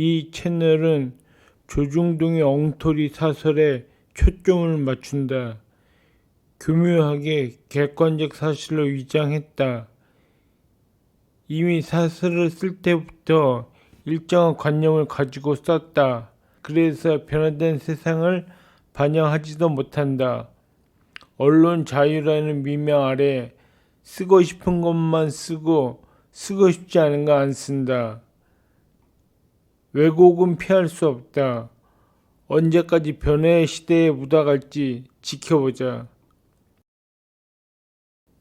이 채널은 조중동의 엉터리 사설에 초점을 맞춘다. 교묘하게 객관적 사실로 위장했다. 이미 사설을 쓸 때부터 일정한 관념을 가지고 썼다. 그래서 변화된 세상을 반영하지도 못한다. 언론 자유라는 미명 아래 쓰고 싶은 것만 쓰고 쓰고 싶지 않은 거 안 쓴다. 왜곡은 피할 수 없다. 언제까지 변화의 시대에 묻어갈지 지켜보자.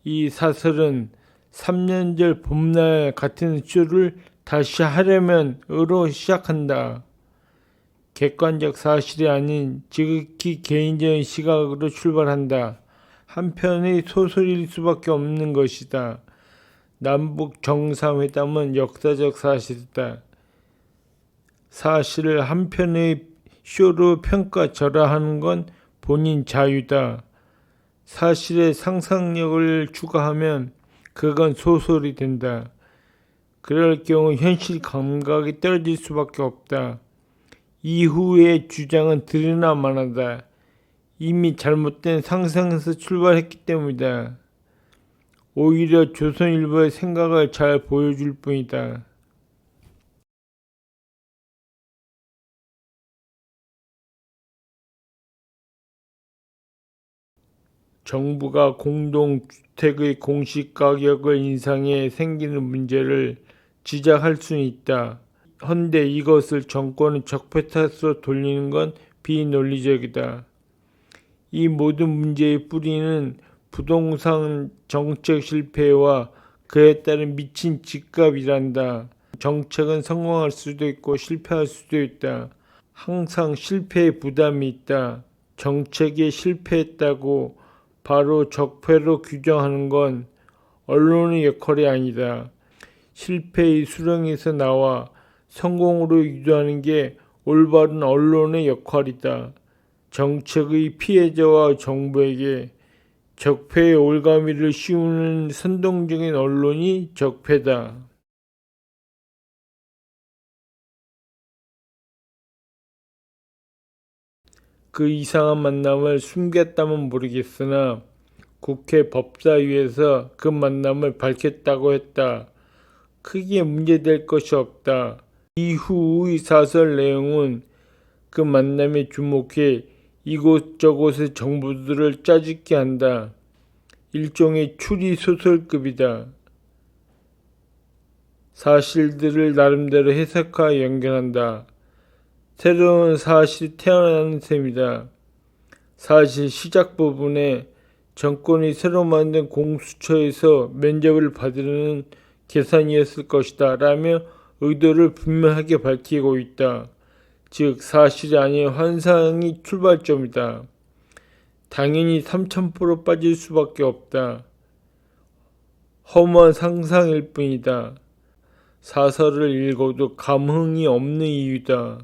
이 사설은 3년절 봄날 같은 쇼를 다시 하려면 으로 시작한다. 객관적 사실이 아닌 지극히 개인적인 시각으로 출발한다. 한편의 소설일 수밖에 없는 것이다. 남북 정상회담은 역사적 사실이다. 사실을 한편의 쇼로 평가절하하는 건 본인 자유다. 사실의 상상력을 추가하면 그건 소설이 된다. 그럴 경우 현실 감각이 떨어질 수밖에 없다. 이후의 주장은 들으나 마나다. 이미 잘못된 상상에서 출발했기 때문이다. 오히려 조선일보의 생각을 잘 보여줄 뿐이다. 정부가 공동주택의 공시가격을 인상해 생기는 문제를 지적할 수는 있다. 헌데 이것을 정권의 적폐 탓으로 돌리는 건 비논리적이다. 이 모든 문제의 뿌리는 부동산 정책 실패와 그에 따른 미친 집값이란다. 정책은 성공할 수도 있고 실패할 수도 있다. 항상 실패의 부담이 있다. 정책이 실패했다고 바로 적폐로 규정하는 건 언론의 역할이 아니다. 실패의 수렁에서 나와 성공으로 유도하는 게 올바른 언론의 역할이다. 정책의 피해자와 정부에게 적폐의 올가미를 씌우는 선동적인 언론이 적폐다. 그 이상한 만남을 숨겼다면 모르겠으나 국회 법사위에서 그 만남을 밝혔다고 했다. 크게 문제될 것이 없다. 이후의 사설 내용은 그 만남에 주목해 이곳저곳의 정보들을 짜집게 한다. 일종의 추리 소설급이다. 사실들을 나름대로 해석하여 연결한다. 새로운 사실이 태어나는 셈이다. 사실 시작 부분에 정권이 새로 만든 공수처에서 면접을 받으려는 계산이었을 것이다 라며 의도를 분명하게 밝히고 있다. 즉 사실이 아닌 환상이 출발점이다. 당연히 3000% 빠질 수밖에 없다. 허무한 상상일 뿐이다. 사설을 읽어도 감흥이 없는 이유다.